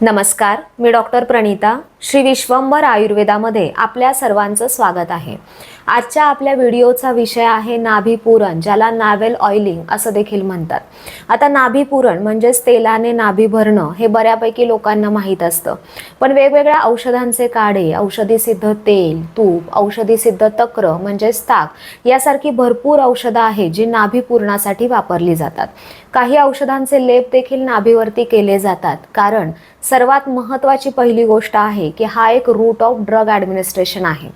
नमस्कार मी डॉक्टर प्रणिता. श्री विश्वंभर आयुर्वेदामध्ये आपल्या सर्वांचं स्वागत आहे. आजच्या आपल्या व्हिडिओचा विषय आहे नाभीपुरण ज्याला नावेल ऑइलिंग असं देखील म्हणतात. आता नाभीपुरण म्हणजेच तेलाने नाभी भरणं हे बऱ्यापैकी लोकांना माहीत असतं. पण वेगवेगळ्या औषधांचे काढे औषधी सिद्ध तेल तूप औषधी सिद्ध तक्र म्हणजेच ताक यासारखी भरपूर औषधं आहेत जी नाभीपूर्णासाठी वापरली जातात. काही औषधांचे लेप देखील नाभीवरती केले जातात. कारण सर्वात महत्त्वाची पहिली गोष्ट आहे की हा एक रूट ऑफ ड्रग ॲडमिनिस्ट्रेशन आहे.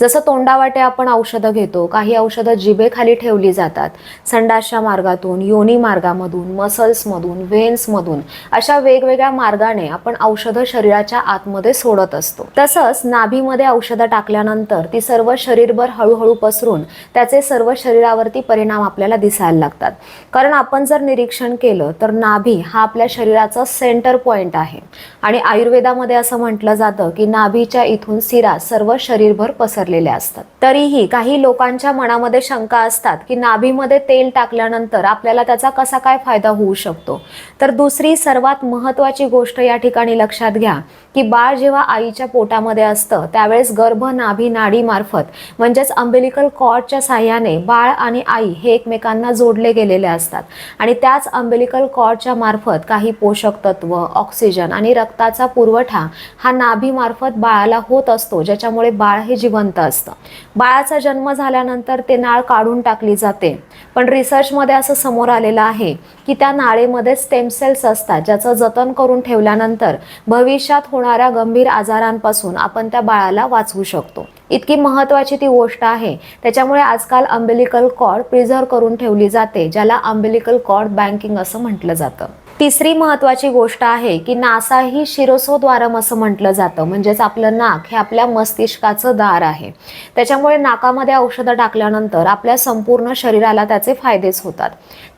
जसं तोंडावाटे आपण औषधं घेतो काही औषधं जिभेखाली ठेवली जातात. संडासच्या मार्गातून योनी मार्गामधून मसल्समधून व्हेन्समधून अशा वेगवेगळ्या मार्गाने आपण औषधं शरीराच्या आतमध्ये सोडत असतो. तसंच नाभीमध्ये औषधं टाकल्यानंतर ती सर्व शरीरभर हळूहळू पसरून त्याचे सर्व शरीरावरती परिणाम आपल्याला दिसायला लागतात. कारण आपण जर निरीक्षण केलं तर नाभी हा आपल्या शरीराचा सेंटर पॉइंट आहे. आणि आयुर्वेदामध्ये असं म्हटलं जातं की नाभीच्या इथून सिरा सर्व शरीरभर पसरलेल्या असतात. तरीही काही लोकांच्या मनामध्ये शंका असतात की नाभीमध्ये तेल टाकल्यानंतर आपल्याला त्याचा कसा काय फायदा होऊ शकतो? तर दुसरी सर्वात महत्वाची गोष्ट या ठिकाणी लक्षात घ्या की बाळ जेव्हा आईच्या पोटामध्ये असतं त्यावेळेस गर्भ नाभी नाडीमार्फत म्हणजेच अंबेलिकल कॉर्डच्या साह्याने बाळ आणि आई हे एकमेकांना जोडले गेलेले असतात. आणि त्याच अंबेलिकल कॉर्डच्या मार्फत काही पोषक तत्व ऑक्सिजन आणि रक्ताचा पुरवठा हा नाभी नाभीमार्फत बाळाला होत असतो ज्याच्यामुळे बाळ हे जिवंत असतं. बाळाचा जन्म झाल्यानंतर ते नाळ काढून टाकली जाते. पण रिसर्चमध्ये असं समोर आलेलं आहे की त्या नाळेमध्ये स्टेम सेल्स असतात ज्याचं जतन करून ठेवल्यानंतर भविष्यात होणाऱ्या गंभीर आजारांपासून आपण त्या बाळाला वाचवू शकतो. इतकी महत्त्वाची ती गोष्ट आहे. त्याच्यामुळे आजकाल अंबेलिकल कॉर्ड प्रिझर्व करून ठेवली जाते ज्याला अंबिलिकल कॉर्ड बँकिंग असं म्हटलं जातं. तिसरी महत्त्वाची गोष्ट आहे की नासा ही शिरोसोद्वारम असं म्हटलं जातं. म्हणजेच आपलं नाक हे आपल्या मस्तिष्काचं दार आहे. त्याच्यामुळे नाकामध्ये औषधं टाकल्यानंतर आपल्या संपूर्ण शरीराला त्याचे फायदेच होतात.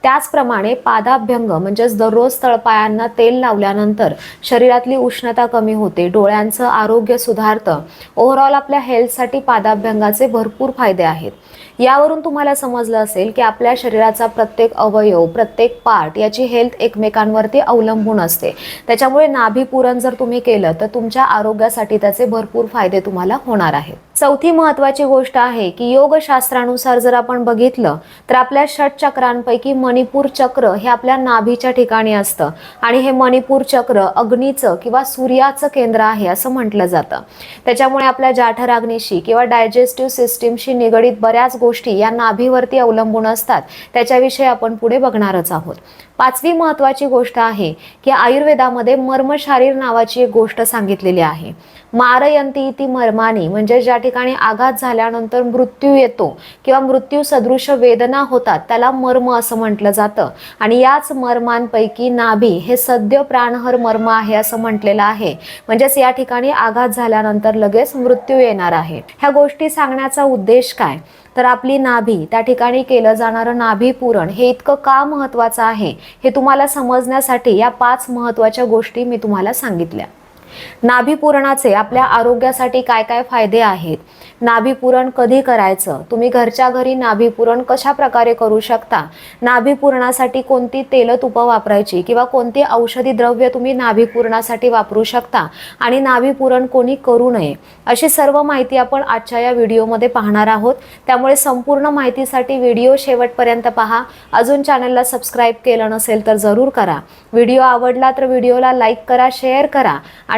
त्याचप्रमाणे पादाभ्यंग म्हणजेच दररोज तळपायांना तेल लावल्यानंतर शरीरातली उष्णता कमी होते डोळ्यांचं आरोग्य सुधारतं. ओव्हरऑल आपल्या हेल्थसाठी पादाभ्यंगाचे भरपूर फायदे आहेत. यावरून तुम्हाला समजलं असेल की आपल्या शरीराचा प्रत्येक अवयव प्रत्येक पार्ट याची हेल्थ एकमेकांना एकमेकांवरती अवलंबून असते. त्याच्यामुळे नाभीपूरण जर तुम्ही केलं तर तुमच्या आरोग्यासाठी त्याचे भरपूर फायदे तुम्हाला होणार आहेत. चौथी महत्वाची गोष्ट आहे की योगशास्त्रानुसार जर आपण बघितलं तर आपल्या षटचक्रांपैकी मणिपूर चक्र हे आपल्या नाभीच्या ठिकाणी असतं. आणि हे मणिपूर चक्र अग्नीचं किंवा सूर्याचं केंद्र आहे असं म्हटलं जातं. त्याच्यामुळे आपल्या जाठराग्नीशी किंवा डायजेस्टिव्ह सिस्टीमशी निगडीत बऱ्याच गोष्टी या नाभीवरती अवलंबून असतात. त्याच्याविषयी आपण पुढे बघणारच आहोत. पाचवी महत्वाची गोष्ट आहे की आयुर्वेदामध्ये मर्मशारीर नावाची एक गोष्ट सांगितलेली आहे. मारयंती ती मर्मानी म्हणजे ज्या ठिकाणी आघात झाल्यानंतर मृत्यू येतो किंवा मृत्यू सदृश वेदना होतात त्याला मर्म असं म्हटलं जातं. आणि याच मर्मांपैकी नाभी हे सद्य प्राणहर मर्म आहे असं म्हटलेलं आहे. म्हणजेच या ठिकाणी आघात झाल्यानंतर लगेच मृत्यू येणार आहे. ह्या गोष्टी सांगण्याचा उद्देश काय? तर आपली नाभी त्या ठिकाणी केलं जाणारं नाभी पुरण हे इतकं का महत्त्वाचं आहे हे तुम्हाला समजण्यासाठी या पाच महत्त्वाच्या गोष्टी मी तुम्हाला सांगितल्या. नाभीपुरणाचे आपल्या आरोग्यासाठी काय काय फायदे आहेत? नाभीपुरण कधी करायचं? तुम्ही घरच्या घरी नाभीपुरण कशा प्रकारे करू शकता? नाभीपुरणासाठी कोणती तेल तुपं वापरायची किंवा कोणती औषधी द्रव्य तुम्ही नाभीपुरणासाठी वापरू शकता आणि नाभीपुरण कोणी करू नये? अशी सर्व माहिती आपण आजच्या या व्हिडिओमध्ये पाहणार आहोत. त्यामुळे संपूर्ण माहितीसाठी व्हिडिओ शेवटपर्यंत पहा. अजून चॅनलला सबस्क्राईब केलं नसेल तर जरूर करा. व्हिडिओ आवडला तर व्हिडिओला लाईक करा शेअर करा आणि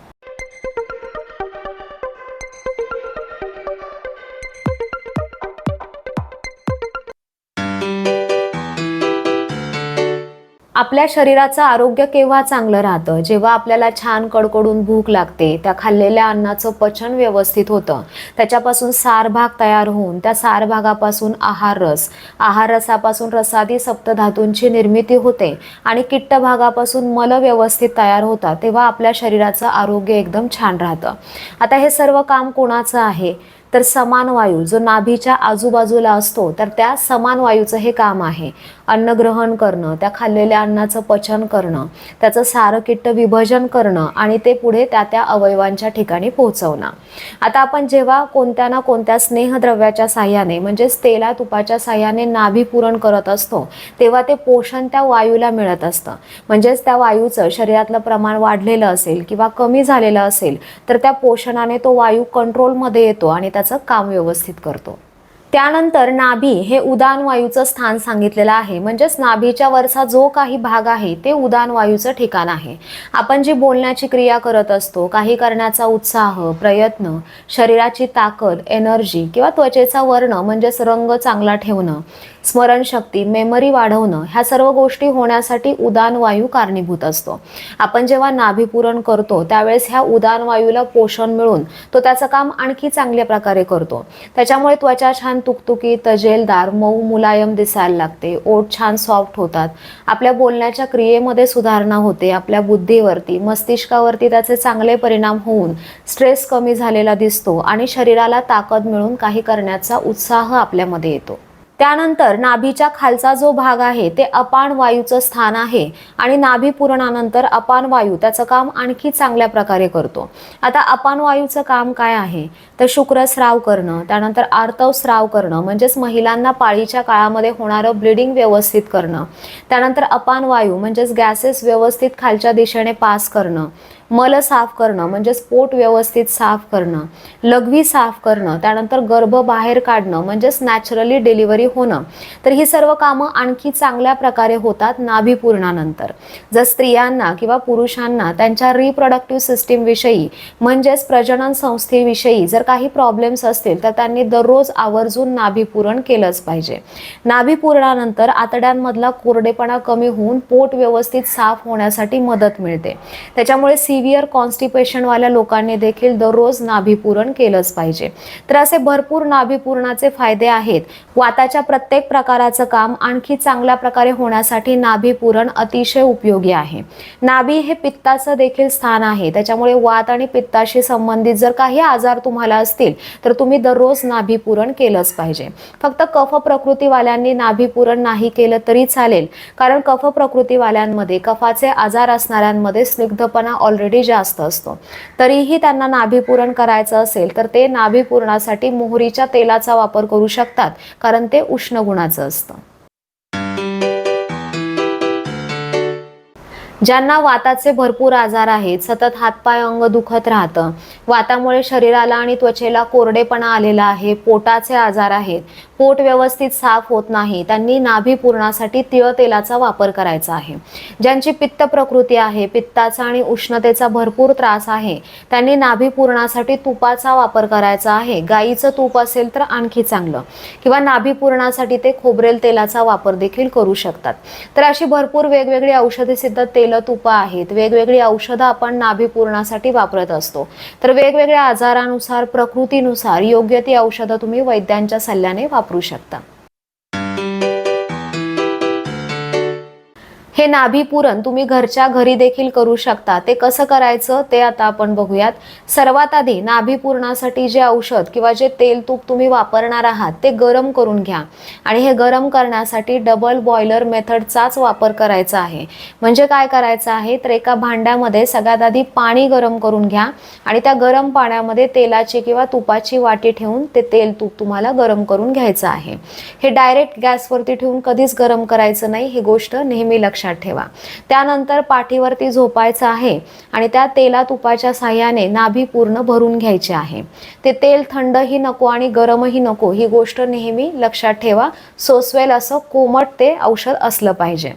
आपल्या शरीराचं आरोग्य केव्हा चांगलं राहतं? जेव्हा आपल्याला छान कडकडून भूक लागते त्या खाल्लेल्या अन्नाचं पचन व्यवस्थित होतं त्याच्यापासून सारभाग तयार होऊन त्या सारभागापासून आहार रस आहार रसापासून रसादी सप्तधातूंची निर्मिती होते आणि किट्ट भागापासून मल व्यवस्थित तयार होतात तेव्हा आपल्या शरीराचं आरोग्य एकदम छान राहतं. आता हे सर्व काम कोणाचं आहे? तर समान वायू जो नाभीच्या आजूबाजूला असतो तर त्या समान वायूचं हे काम आहे. अन्न ग्रहण करणं त्या खाल्लेल्या अन्नाचं पचन करणं त्याचं सारं किट्ट विभजन करणं आणि ते पुढे त्या त्या अवयवांच्या ठिकाणी पोहोचवणं. आता आपण जेव्हा कोणत्या ना कोणत्या स्नेहद्रव्याच्या साह्याने म्हणजेच तेला तुपाच्या साह्याने नाभी पूरण करत असतो तेव्हा ते पोषण त्या वायूला मिळत असतं. म्हणजेच त्या वायूचं शरीरातलं प्रमाण वाढलेलं असेल किंवा कमी झालेलं असेल तर त्या पोषणाने तो वायू कंट्रोलमध्ये येतो आणि त्याचं काम व्यवस्थित करतो. त्यानंतर नाभी हे उदान वायूचं स्थान सांगितलेलं आहे. म्हणजेच नाभीच्या वरचा जो काही भाग आहे ते उदान वायूचं ठिकाण आहे. आपण जी बोलण्याची क्रिया करत असतो काही करण्याचा उत्साह प्रयत्न शरीराची ताकद एनर्जी किंवा त्वचेचा वर्ण म्हणजेच रंग चांगला ठेवणं स्मरणशक्ती मेमरी वाढवणं ह्या सर्व गोष्टी होण्यासाठी उदान वायू कारणीभूत असतो. आपण जेव्हा नाभिपूरण करतो त्यावेळेस ह्या उदान वायूला पोषण मिळून तो त्याचं काम आणखी चांगल्या प्रकारे करतो. त्याच्यामुळे त्वचा छान तुकतुकी तजेलदार मऊ मुलायम दिसायला लागते ओठ छान सॉफ्ट होतात. आपल्या बोलण्याच्या क्रियेमध्ये सुधारणा होते आपल्या बुद्धीवरती मस्तिष्कावरती त्याचे चांगले परिणाम होऊन स्ट्रेस कमी झालेला दिसतो आणि शरीराला ताकद मिळून काही करण्याचा उत्साह आपल्यामध्ये येतो. त्यानंतर नाभीच्या खालचा जो भाग आहे ते अपान वायूचं स्थान आहे आणि नाभी पूर्णानंतर अपान वायू त्याचं काम आणखी चांगल्या प्रकारे करतो. आता अपान वायूचं काम काय आहे? तर शुक्र स्राव करणं त्यानंतर आर्तव स्राव करणं म्हणजेच महिलांना पाळीच्या काळामध्ये होणारं ब्लिडिंग व्यवस्थित करणं त्यानंतर अपान वायू म्हणजेच गॅसेस व्यवस्थित खालच्या दिशेने पास करणं मल साफ करणं म्हणजेच पोट व्यवस्थित साफ करणं लघवी साफ करणं त्यानंतर गर्भ बाहेर काढणं म्हणजेच नॅचरली डिलिव्हरी होणं. तर ही सर्व कामं आणखी चांगल्या प्रकारे होतात नाभीपूर्णानंतर जर स्त्रियांना किंवा पुरुषांना त्यांच्या रिप्रोडक्टिव्ह सिस्टीमविषयी म्हणजेच प्रजनन संस्थेविषयी जर काही प्रॉब्लेम्स असतील तर त्यांनी दररोज आवर्जून नाभीपूरण केलंच पाहिजे. नाभीपूर्णानंतर आतड्यांमधला कोरडेपणा कमी होऊन पोट व्यवस्थित साफ होण्यासाठी मदत मिळते. त्याच्यामुळे सी सिव्हिअर कॉन्स्टिपेशनवाल्या लोकांनी देखील दररोज नाभीपूरण केलंच पाहिजे. तर असे भरपूर नाभिपूरणाचे फायदे आहेत. वाताच्या प्रत्येक प्रकाराचं काम आणखी चांगल्या प्रकारे होण्यासाठी नाभीपूरण अतिशय उपयोगी आहे. नाभी हे पित्ताचं देखील स्थान आहे. त्याच्यामुळे वात आणि पित्ताशी संबंधित जर काही आजार तुम्हाला असतील तर तुम्ही दररोज नाभीपूरण केलंच पाहिजे. फक्त कफ प्रकृतीवाल्यांनी नाभीपूरण नाही केलं तरी चालेल. कारण कफ प्रकृतीवाल्यांमध्ये कफाचे आजार असणाऱ्यांमध्ये स्निग्धपणा ऑलरेडी जास्त असतो. तरीही त्यांना नाभीपूरण करायचं असेल तर ते नाभीपूरणासाठी मोहरीच्या तेलाचा वापर करू शकतात कारण ते उष्ण गुणाचं असतं. ज्यांना वाताचे भरपूर आजार आहेत सतत हातपाय अंग दुखत राहतं. वातामुळे शरीराला आणि त्वचेला कोरडेपणा आलेला आहे पोटाचे आजार आहेत. पोट व्यवस्थित साफ होत नाही त्यांनी नाभी पूर्णासाठी तिळ तेलाचा वापर करायचा आहे. ज्यांची पित्त प्रकृती आहे पित्ताचा आणि उष्णतेचा भरपूर त्रास आहे त्यांनी नाभी पूर्णासाठी तुपाचा वापर करायचा आहे. गाईचं तूप असेल तर आणखी चांगलं. किंवा नाभी पूर्णासाठी ते खोबरेल तेलाचा वापर देखील करू शकतात. तर अशी भरपूर वेगवेगळी औषधी सिद्ध तेल तुपं आहेत. वेगवेगळी औषधं आपण नाभिपूर्णासाठी वापरत असतो. तर वेगवेगळ्या आजारानुसार प्रकृतीनुसार योग्य ती औषधं तुम्ही वैद्यांच्या सल्ल्याने वापरू शकता. हे नाभीपूरण तुम्ही घरच्या घरी देखील करू शकता. ते कसं करायचं ते आता आपण बघूयात. सर्वात आधी नाभीपूरणासाठी जे औषध किंवा जे तेल तूप तुम्ही वापरणार आहात ते गरम करून घ्या. आणि हे गरम करण्यासाठी डबल बॉयलर मेथडचाच वापर करायचा आहे. म्हणजे काय करायचं आहे? तर एका भांड्यामध्ये सगळ्यात आधी पाणी गरम करून घ्या आणि त्या गरम पाण्यामध्ये तेलाची किंवा तुपाची वाटी ठेवून ते तेल तूप तुम्हाला गरम करून घ्यायचं आहे. हे डायरेक्ट गॅसवरती ठेवून कधीच गरम करायचं नाही. ही गोष्ट नेहमी लक्षात ठेवा. त्यानंतर पाठीवरती झोपायचं आहे आणि त्या तेला तुपाच्या साह्याने नाभी पूर्ण भरून घ्यायची आहे. ते तेल थंडही नको आणि गरमही नको ही गोष्ट नेहमी लक्षात ठेवा. सोसवेल असं कोमट ते औषध असलं पाहिजे.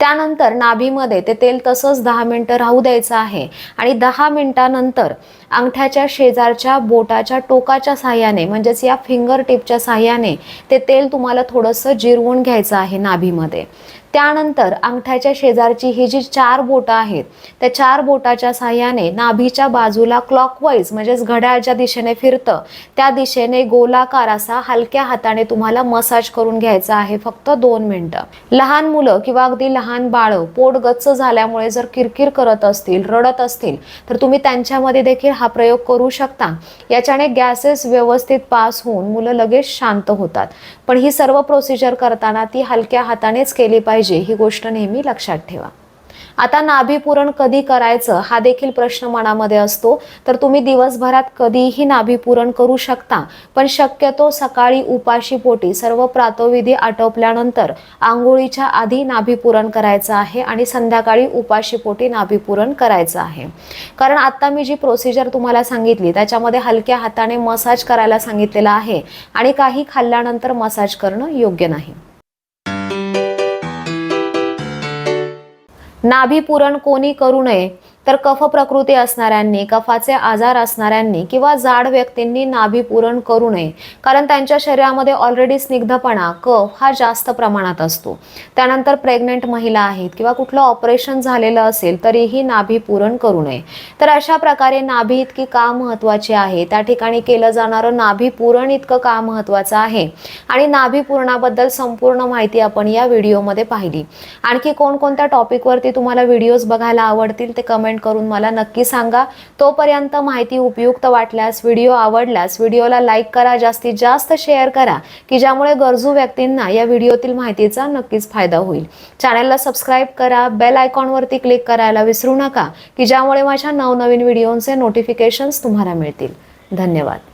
त्यानंतर नाभीमध्ये ते तेल तसंच दहा मिनटं राहू द्यायचं आहे आणि दहा मिनटानंतर अंगठ्याच्या शेजारच्या बोटाच्या टोकाच्या साह्याने म्हणजेच या फिंगर टिपच्या साह्याने ते तेल तुम्हाला थोडंसं जिरवून घ्यायचं आहे नाभीमध्ये. त्यानंतर अंगठ्याच्या शेजारची ही जी चार बोटं आहेत त्या चार बोटाच्या साह्याने नाभीच्या बाजूला क्लॉकवाईज म्हणजेच घड्याळच्या दिशेने फिरतं त्या दिशेने गोलाकार असा हलक्या हाताने तुम्हाला मसाज करून घ्यायचा आहे फक्त दोन मिनटं. लहान मुलं किंवा अगदी लहान बाळं पोट गच्च झाल्यामुळे जर किरकिर करत असतील रडत असतील तर तुम्ही त्यांच्यामध्ये देखील हा प्रयोग करू शकता. याच्याने गॅसेस व्यवस्थित पास होऊन मुलं लगेच शांत होतात. पण ही सर्व प्रोसिजर करताना ती हलक्या हातानेच केली पाहिजे ही गोष्ट नेहमी लक्षात ठेवा. आता नाभीपूरण कधी करायचं हा देखील प्रश्न मनामध्ये असतो. तर तुम्ही दिवसभरात कधीही नाभीपूरण करू शकता. पण शक्यतो सकाळी उपाशी पोटी सर्व प्रातोविधी आटोपल्यानंतर आंघोळीच्या आधी नाभीपूरण करायचं आहे आणि संध्याकाळी उपाशी पोटी नाभी करायचं आहे. कारण आत्ता मी जी प्रोसिजर तुम्हाला सांगितली त्याच्यामध्ये हलक्या हाताने मसाज करायला सांगितलेलं आहे आणि काही खाल्ल्यानंतर मसाज करणं योग्य नाही. नाभीपुरण कोणी करू नये. तर कफ प्रकृती असणाऱ्यांनी कफाचे आजार असणाऱ्यांनी किंवा जाड व्यक्तींनी नाभी पुरण करू नये. कारण त्यांच्या शरीरामध्ये ऑलरेडी स्निग्धपणा कफ हा जास्त प्रमाणात असतो. त्यानंतर प्रेग्नेंट महिला आहेत किंवा कुठलं ऑपरेशन झालेलं असेल तरीही नाभी पुरण करू नये. तर अशा प्रकारे नाभी इतकी का महत्वाची आहे? त्या ठिकाणी केलं जाणारं नाभी पुरण इतकं का महत्वाचं आहे? आणि नाभीपूरणाबद्दल संपूर्ण माहिती आपण या व्हिडिओमध्ये पाहिली. आणखी कोणकोणत्या टॉपिकवरती तुम्हाला व्हिडिओज बघायला आवडतील ते कमेंट कमेंट करून मला नक्की सांगा. तोपर्यंत माहिती उपयुक्त वाटल्यास व्हिडिओ आवडल्यास व्हिडिओला लाईक करा जास्तीत जास्त शेअर करा की ज्यामुळे गरजू व्यक्तींना या व्हिडिओतील माहितीचा नक्कीच फायदा होईल. चॅनलला सबस्क्राईब करा बेल आयकॉनवरती क्लिक करायला विसरू नका की ज्यामुळे माझ्या नवनवीन व्हिडिओंचे नोटिफिकेशन्स तुम्हाला मिळतील. धन्यवाद.